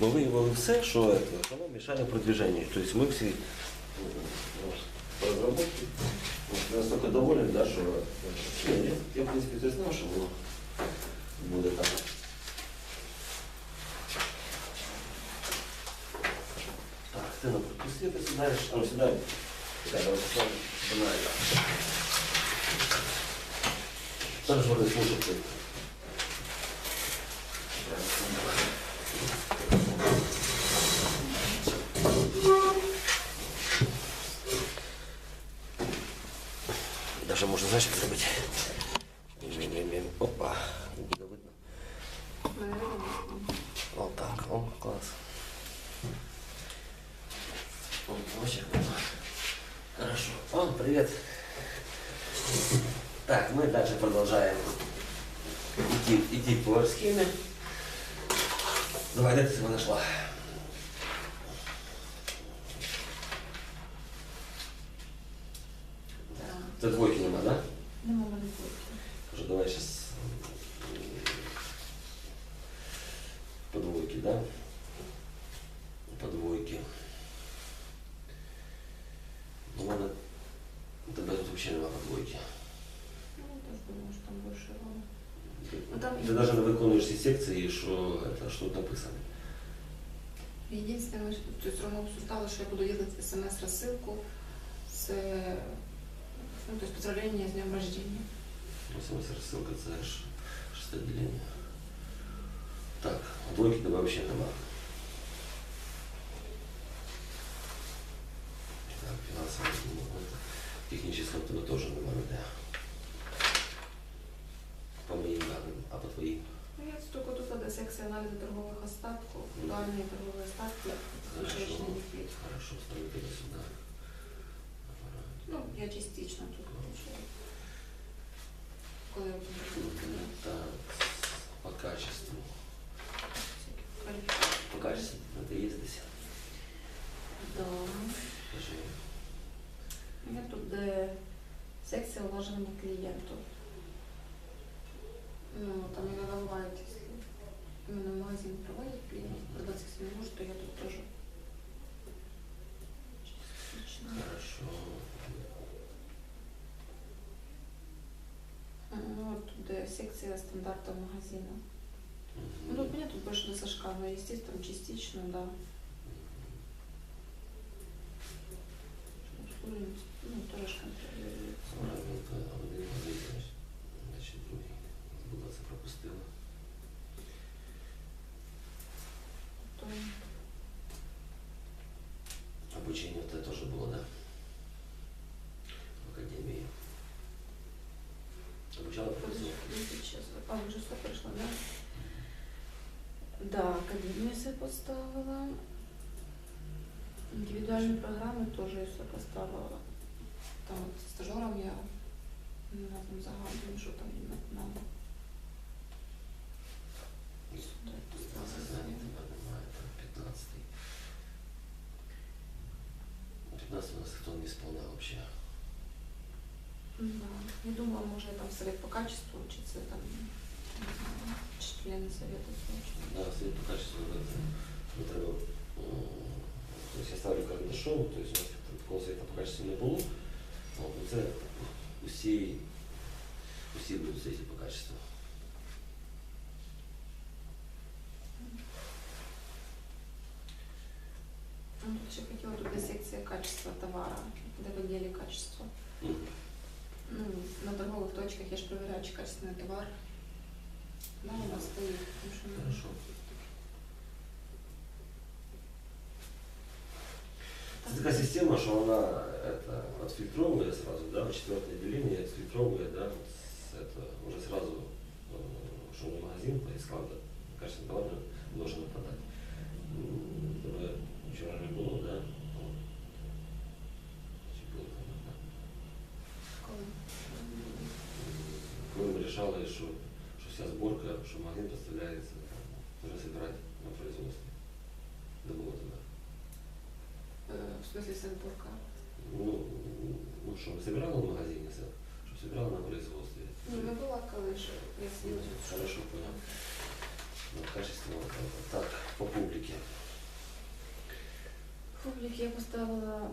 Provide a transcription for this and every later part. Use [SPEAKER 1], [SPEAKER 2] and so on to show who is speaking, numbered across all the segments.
[SPEAKER 1] Ми виявили все, що, это, що нам мішає продвиженню. Тобто ми всі ну, ну, розробці ну, настільки да, що ні, я, я, в принципі, це знав, що воно буде так. Так, ти нам пропусти, ти сідаєш, ну, сідай. Давай, сідай, сідай. Зараз вони слушати. Даже можна, знаєш, як зробити. Мім-мім-мім. Опа, не буде видно. О, так, о, класс. О, вообще круто. Хорошо. О, привет. Так, мы дальше продолжаем идти, идти по схеме. Давай, где ты его нашла? Це двойки нема, да?
[SPEAKER 2] Нема мене двойки.
[SPEAKER 1] Кажу, давай сейчас по двойке, да? По двойке. Ну, надо... У тебя тут вообще нема по двойке.
[SPEAKER 2] Ну, я теж думаю, що там більше роли.
[SPEAKER 1] Ти,
[SPEAKER 2] Ну, там
[SPEAKER 1] ти навіть не виконуєш всі секції, що, это, що тут написано.
[SPEAKER 2] Единственное, мы то есть Рома обсуждала, что я буду делать смс-рассылку с ну, то есть поздравление с днем рождения.
[SPEAKER 1] Ну, смс рассылка, це ж шесте. Так, двойки тебе вообще нема. Так, фінансово, ну, это, технического тебе тоже нема ніде. По моїм даним, а по твоїм?
[SPEAKER 2] Ну, я столько тут до секції аналізу торгових остатків, дані торгові остатки.
[SPEAKER 1] Хорошо, ставлю тебе сюди.
[SPEAKER 2] Ну, я частично тут получаю. Коли я буду
[SPEAKER 1] Так, по качеству. По качеству есть здесь.
[SPEAKER 2] Да. У мене тут де секція уважаємо клієнту. Ну, там не виливають, де секція стандартів магазину.
[SPEAKER 1] Мгм.
[SPEAKER 2] Ну, тут мені тут більше до Сашка, але, естественно, частично, да. Обслуживаем, Ну, теж контролюється. Академію все поставила. Індивідуальні програми теж я все поставила. Там от стажером я там загадую, що там на- надо. Сюди поставила.
[SPEAKER 1] Немає, там 15. 15 у нас кто не исполнял вообще.
[SPEAKER 2] Да. Я думала, може там совет по качеству, чи це там, не знаю, чи члени совету слушать.
[SPEAKER 1] Да, свет по качеству это не треба. м, То есть я ставлю карандашом, то есть у нас такого света по качеству не було. От, ну це усі, усі будуть світі по качеству.
[SPEAKER 2] Ну, тут ще хотіла тут де секція качества товара, де в відділі качества.
[SPEAKER 1] Мгм.
[SPEAKER 2] Ну, на торгових точках я ж проверяю, чи качественний товар.
[SPEAKER 1] Хорошо. Это такая система, что она это, отфильтровывает сразу, да, в четвертое деление отфильтровывает, да, это уже сразу э, шел в магазин, поискал, да, кажется, главное, должен подать. Чтобы вчера не было, да,
[SPEAKER 2] Коли
[SPEAKER 1] ми рішали, що вся зборка, що магазин поставляється, вже собирати на производстві. Де було?
[SPEAKER 2] Е, В смысле садбурка?
[SPEAKER 1] Ну, ну що, ми собирали в магазині все, що собирали на производстві.
[SPEAKER 2] Ну, не коли ж я
[SPEAKER 1] Ну. Хорошо, понял. Ну, качественно. Так, по публике.
[SPEAKER 2] я поставила е,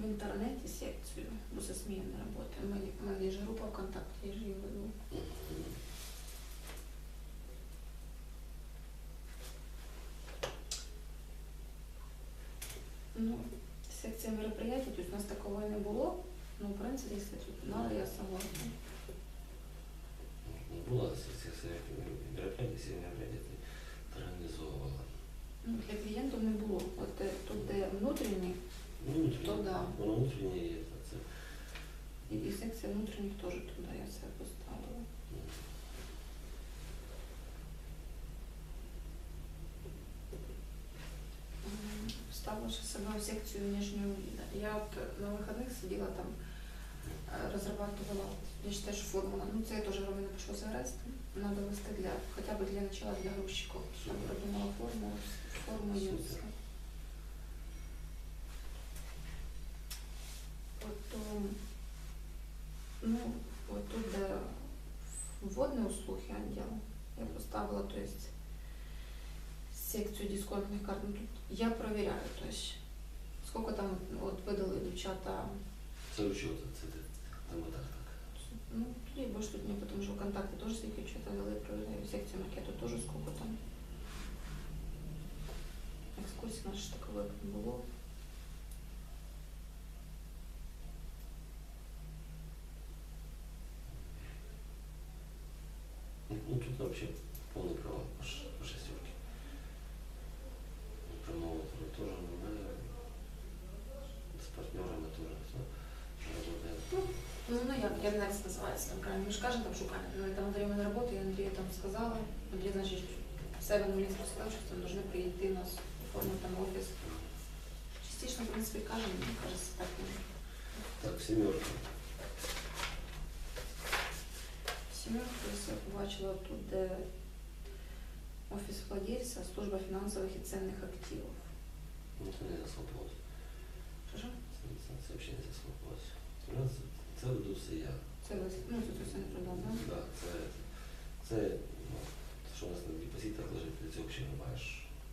[SPEAKER 2] в інтернеті секцію, бо це змінна робота. У мене, у мене є ж група ВКонтакті, я ж її веду.
[SPEAKER 1] Мгм.
[SPEAKER 2] Ну, секція мероприятий, то есть у нас такого не було. Ну, в принципі, якщо тут надо, я согласна.
[SPEAKER 1] Не була секція мероприятий, всі мероприятия ти організовувала.
[SPEAKER 2] Ну, для клієнтів не було. От е, тут, де внутрішні,
[SPEAKER 1] Ну,
[SPEAKER 2] То да.
[SPEAKER 1] воно внутрішнє є, це,
[SPEAKER 2] і, і секція внутрішніх теж туди я все поставила. Себе в секцію внешнього. Я от на вихідних сиділа там, е, розрабатывала, я считаю, що формула, ну це я теж робила пішло за арест, надо вести для, хоча б для начала для грузчиків. Там продумала форму, форму
[SPEAKER 1] Супер.
[SPEAKER 2] Потом, ну, вот тут, де вводные услуги отдел, я поставила, то есть, секцию дисконтных карт. Ну, тут я проверяю, то есть, сколько там вот выдали дівчата.
[SPEAKER 1] Це учет, це там і так, так.
[SPEAKER 2] Ну, и больше тут не, тому що контакти тоже скільки дівчата вели, проверяю, секцию макету тоже сколько там. экскурсии наши таковы. не було.
[SPEAKER 1] Ну, ну, тут вообще полный провал по, ш- по шестерке. Прямого тура тоже нормально. С партнерами тоже все работает.
[SPEAKER 2] Ну я не знаю, як це називається там правильно. Ми ж кажемо там шукання. Ну, там Андрій мене роботи, я Андрію там сказала. Андрій, значить, себе мені сказав, що там должны прийти нас оформити там офіс. Частично, в принципі, кажемо, мені кажеться, так. ну,
[SPEAKER 1] Так, семерка.
[SPEAKER 2] Сімерку я побачила тут, де офіс владельця, служба фінансових і цінних активів.
[SPEAKER 1] Ну, це не заслухалось.
[SPEAKER 2] Що ж?
[SPEAKER 1] Це, це, це взагалі не заслухалось. це веду все я.
[SPEAKER 2] Це ви, ну, це все не продав, да?
[SPEAKER 1] Да, це, це, ну, те, що у нас на депозитах лежить, ти це взагалі не маєш.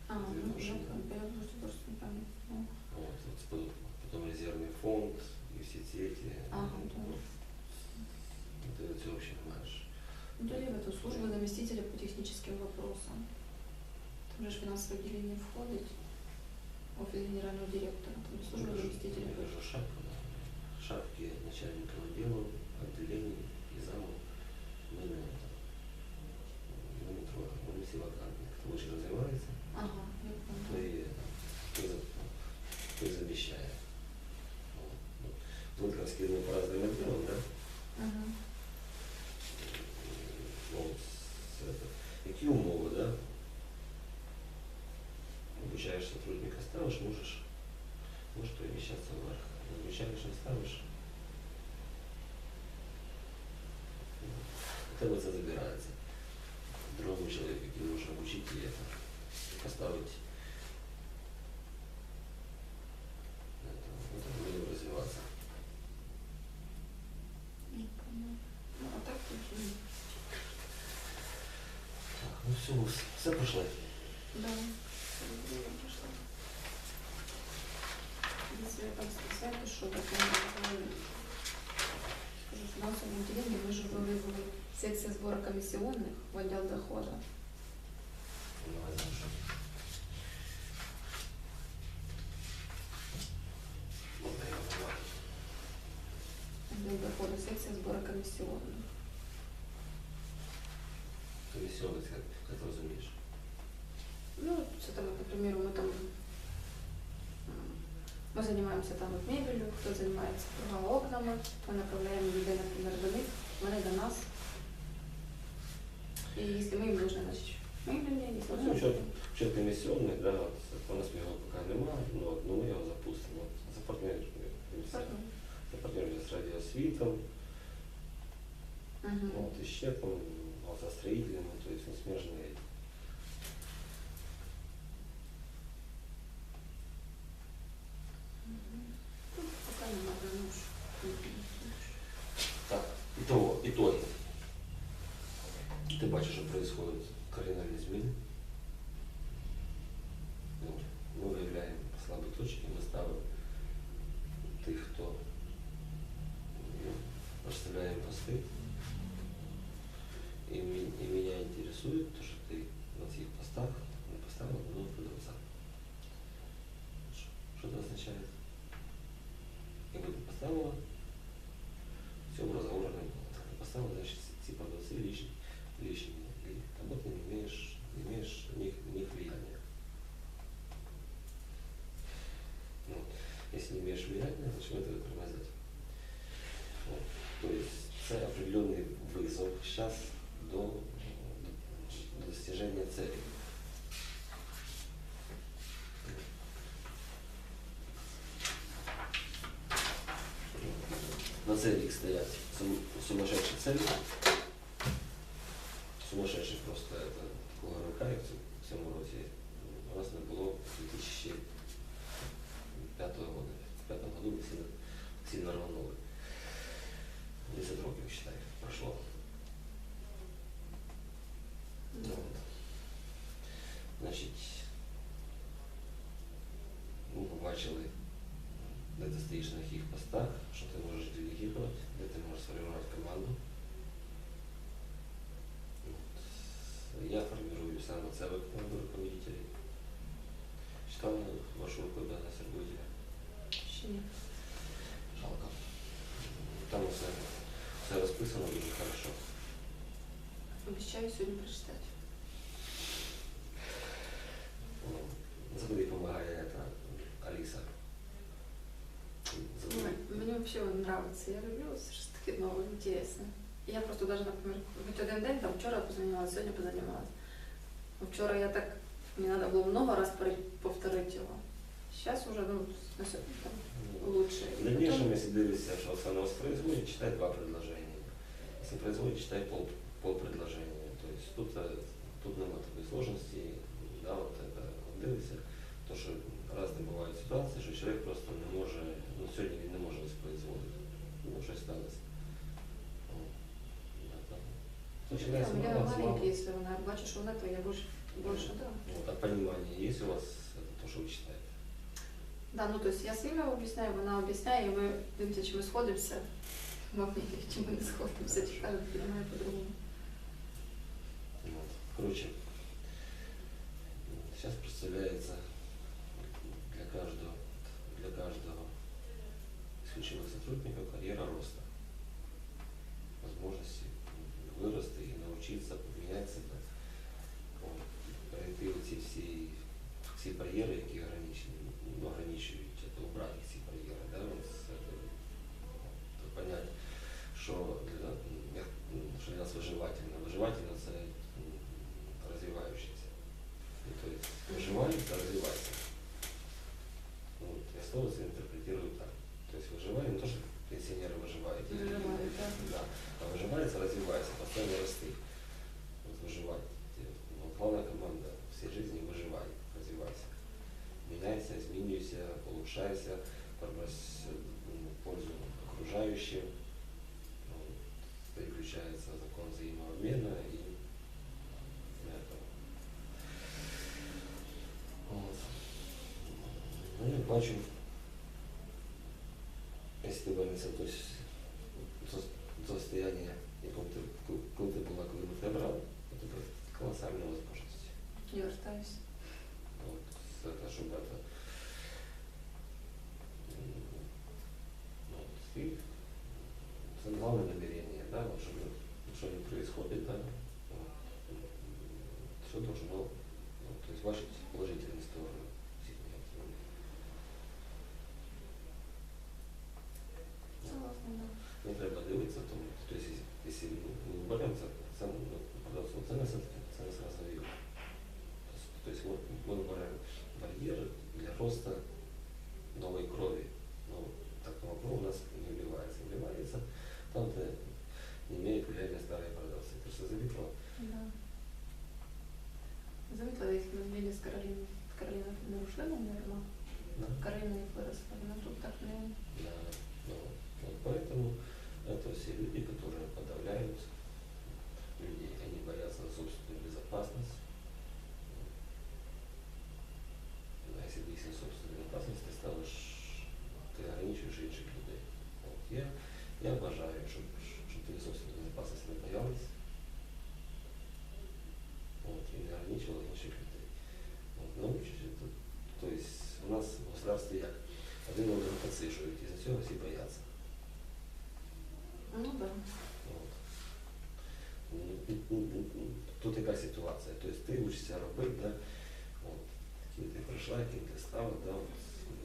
[SPEAKER 2] А, ну, я,
[SPEAKER 1] Відношення.
[SPEAKER 2] я просто просто не пам'ятаю.
[SPEAKER 1] Вот, вот, потом, потом резервный фонд и все ці эти.
[SPEAKER 2] Ага, да.
[SPEAKER 1] Ну, Ти це взагалі не маєш.
[SPEAKER 2] Ну, то в эту службу заместителя по техническим вопросам. Там же ж финансовое отделение входит, офис генерального директора, там служба заместителя.
[SPEAKER 1] Я вижу шапку, да. шапки начальника отдела, отделений и замов. Ми не это. Ми не троє, вони всі вакантні. Хто лише розвивається,
[SPEAKER 2] Ага, я
[SPEAKER 1] то
[SPEAKER 2] поняла.
[SPEAKER 1] і, то і, за- то і заміщає. Вот. Ну, Тут как скидно по разным отделам, да?
[SPEAKER 2] Ага.
[SPEAKER 1] Ну, с- это, які умови, да? Обучаєш сотрудника, ставиш, можеш, можеш переміщатися вверх. Не обучаєш, не ставиш. У тебе це забирається. Другому чоловіку, який може обучити і это, поставити. Это, ну, так будемо розвиватися.
[SPEAKER 2] Я поняла. Ну, а так тут, м,
[SPEAKER 1] Так, ну все, все пошли.
[SPEAKER 2] да, всё, я пошла. Если я там списать, то что то Скажу, в финансовом отделении мы же были в секции сбора комиссионных в отдел дохода. Отдел дохода, секция сбора комиссионных. Комиссионных, занимаемся там вот мебелью, кто занимается торговлей окнами, мы направляем людей, например, до них, вони до нас. И если мы им должны, значит, мы им должны, если
[SPEAKER 1] Ну,
[SPEAKER 2] мы-
[SPEAKER 1] счет, счет комиссионный, да, вот, у нас його пока немає, ну, от, ну, ми його запустимо. От, Запартнерюємося
[SPEAKER 2] Партнер.
[SPEAKER 1] запартнерюємося з радіосвітом,
[SPEAKER 2] Мгм.
[SPEAKER 1] от, і ще там автостроителями, то есть, ну, too. час до достижения цели. На цели стоят сумасшедшие цели. сумасшедшие просто это кулаками рука и в. Стоїш на яких постах, що ти можеш делегувати, де ти можеш сформувати команду. От. Я формирую сам от команду руководителей. Читал вашу рекомендацию руководителя?
[SPEAKER 2] Ще ні.
[SPEAKER 1] Жалко. Там все, все розписано дуже хорошо.
[SPEAKER 2] Обіцяю сьогодні прочитати. Подобається. Я люблю щось таке нове, інтересне. Я просто навіть, наприклад, хоч один день, там вчора позаймалася, сьогодні позаймалася. Вчора я так, мені треба було много раз повторити його. Зараз уже, ну, на сьогодні там лучше.
[SPEAKER 1] В дальнейшем, если дивишься, что оно воспроизводит, читай два предложения. Если производит, читай пол, пол предложения. То есть тут, э, тут нема такої сложності, да, от это, дивишся, то що різні бувають ситуації, що чоловік просто не може, ну сьогодні він не може воспроизводити. Ну, щось сталося. О, да, так. Починається
[SPEAKER 2] Я
[SPEAKER 1] мало, мало.
[SPEAKER 2] маленький, если вона бачу, що вона, то я більше, більше, да.
[SPEAKER 1] Вот, а понимание есть у вас, это то, что вы читаете?
[SPEAKER 2] Да, ну то есть я своїми об'ясняю, вона об'ясняє, і ми дивимося, чи ми сходимося. Ми чи ми не сходимося, чи каже, піднімає по-другому.
[SPEAKER 1] Вот. Короче, сейчас представляется для каждого, для каждого из ключевых сотрудников карьера роста. Возможности вырасти и научиться поменять себя. Вот. Пройти ці всі, всі бар'єри, які ограничені, ну, ограничують, це убрати ці бар'єри, да, от, це, то понять, що для, як, ну, що для нас виживательно. Виживательно це м, розвиваючийся. Ну, то Постоянно расти. Вот выживать. Вот главная команда всей жизни выживай, развивайся. Меняйся, изменюйся, улучшайся, пробрось м, пользу окружающим. Вот. Переключается закон взаимообмена и. Вот. Ну, я бачу, якщо ти вернешся до с- до- колосальні возможности.
[SPEAKER 2] Я вертаюся.
[SPEAKER 1] Вот Це те, що И От, главное це
[SPEAKER 2] да,
[SPEAKER 1] вот, щоб, що не происходит, да, вот, все должно ну, то есть, ваше положительное. Підсижують, все боятся.
[SPEAKER 2] Ну да.
[SPEAKER 1] От. Ну, ну, ну, Тут яка ситуація? Тобто ти учишся робити, да? От, ким ти прийшла, ким ти стала, да? От,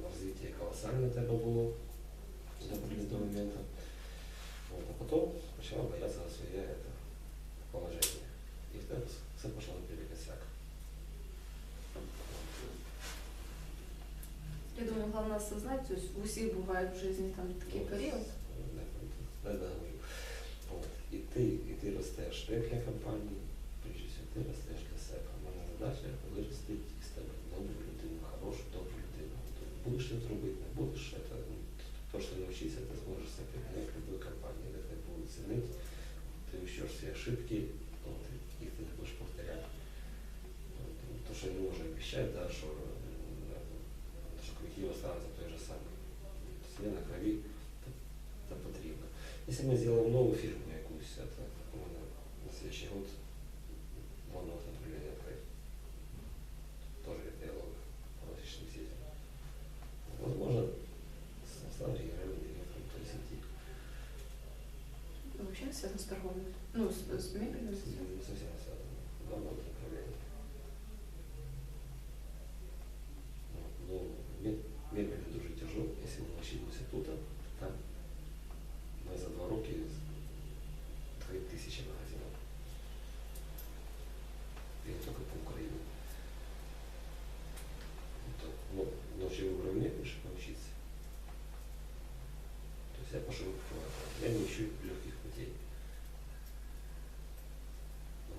[SPEAKER 1] розвиття колосальне тебе було до моменту. От, а потім почала боятися за своє это, положення. І в тебе все пішло наперекосяк.
[SPEAKER 2] Я то есть у всех бывает в жизни там
[SPEAKER 1] не- не договорю. От, І ти, і ти ростеш не для компанії, прежде всього, ти ростеш для себе. Мене задача виростити з тебе добру людину, хорошу, добру людину. Будеш ти робити, не будеш, це, ну, то, що навчишся, ти зможеш це применять в любой компанії, де тебе будуть цінити. Ти вчиш всі ошибки, їх ти не будеш повторяти. Ну, То, що я не можу обіцяти, да, що, останеться той же самий. Все на крові, це, це потрібно. Если мы сделаем новую фирму якусь, это на следующий год два новых направления открыть. Тоже диалог по различным сетям. Возможно, с- стану генеральным директором той сети.
[SPEAKER 2] Вообще связано с торговлей. Ну, с, с мебелью.
[SPEAKER 1] Не совсем связано. я пошел в это. Я не ищу легких путей. Ну,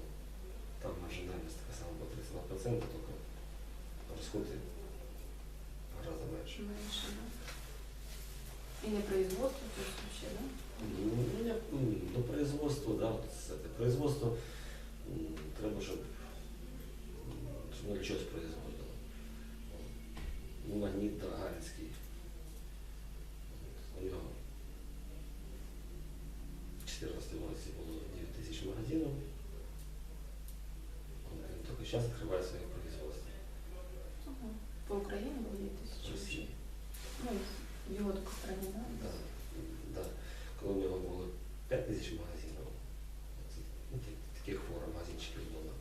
[SPEAKER 1] Там маржинальность такая самая была 32%, только расходы гораздо меньше.
[SPEAKER 2] Меньше, да? И не производство, то есть вообще, да?
[SPEAKER 1] Ну, я, м, до производства, да, от це производство м, треба, щоб, м, щоб воно щось производило. Ну, магніт Гагаринський. 2014 році було 9 тисяч магазинів. Тільки зараз відкриває своє производство.
[SPEAKER 2] Ага. По Україні було 9 тисяч?
[SPEAKER 1] в. Росії.
[SPEAKER 2] Ну, в его только так? да?
[SPEAKER 1] Да, да. Коли у нього було 5 тисяч магазинів, це, ну, ті- таких форм магазинчиків було,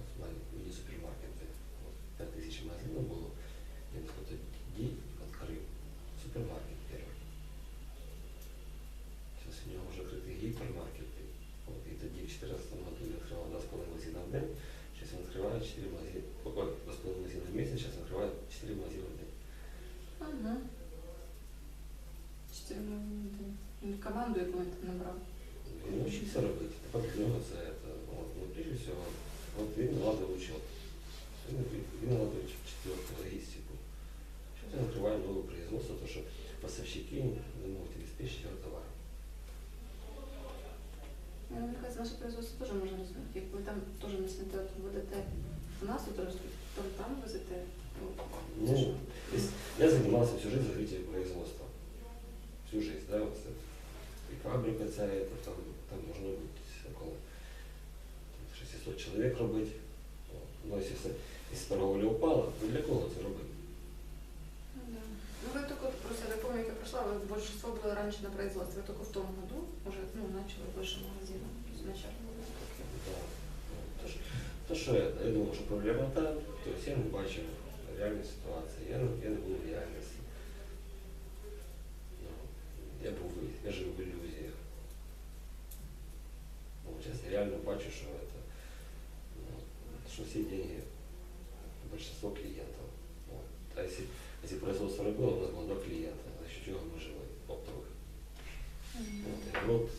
[SPEAKER 1] от, на мені супермаркети, от, 5 тисяч магазинів було, він тоді відкрив супермаркет перший. Зараз у відкритий от, і тоді в 2014 году він відкривав 2,5 магазина в день, зараз він відкриває 4 магазини, ой, 2,5 магазина в місяць, зараз відкриває 4 магазини в день.
[SPEAKER 2] Ага. Четыре магазина. Ну, команду якую там набрав.
[SPEAKER 1] Він навчився робити. Тепер для нього це, це от, ну, прежде всього, от він наладив учет. Він, він наладив четверту логістику. Зараз він відкриває нове производство, тому що поставщики не можуть обеспечити його товар.
[SPEAKER 2] Ну, Мне кажется, наше производство тоже можно развивать. Як ви там теж не смотрите, ведете у нас тут ростуть, то ви там везете. Ну, це ж-
[SPEAKER 1] Ну, если- я занимался всю жизнь развитием производства. Всю жизнь, да, вот это. И фабрика ця, это, там, там должно быть около 600 человек робити. От. Ну, если, все- если торговля упала, то для кого це робити?
[SPEAKER 2] Ну, да. Ну, вы только, просто я помню, как я пришла, вы большинство было раньше на производстве, вы только в том году уже, ну, начали больше магазинов. То есть вначале было таке.
[SPEAKER 1] Да. Ну, То, що, то, що я, я думав, що проблема там, тобто я не бачив реальної ситуації, я, не- я не був в реальності. Ну, я був, в- я жив в ілюзіях. Ну, зараз я реально бачу, що, это, ну, що всі деньги, большинство клієнтів. Вот. А якщо, якщо производство робило, у нас було два клієнта, за що чого ми жили, оптових. Вот, и оборот,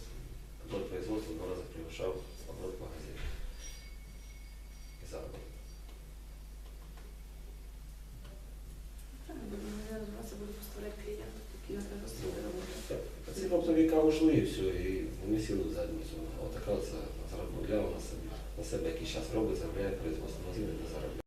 [SPEAKER 1] оборот производства в два раза превышал оборот магазина. И заработок.
[SPEAKER 2] Производство
[SPEAKER 1] Ці оптовика ушли і все, і вони сіли в задницю. От така це заробляла на себе, на себе, який зараз робить, заробляє производство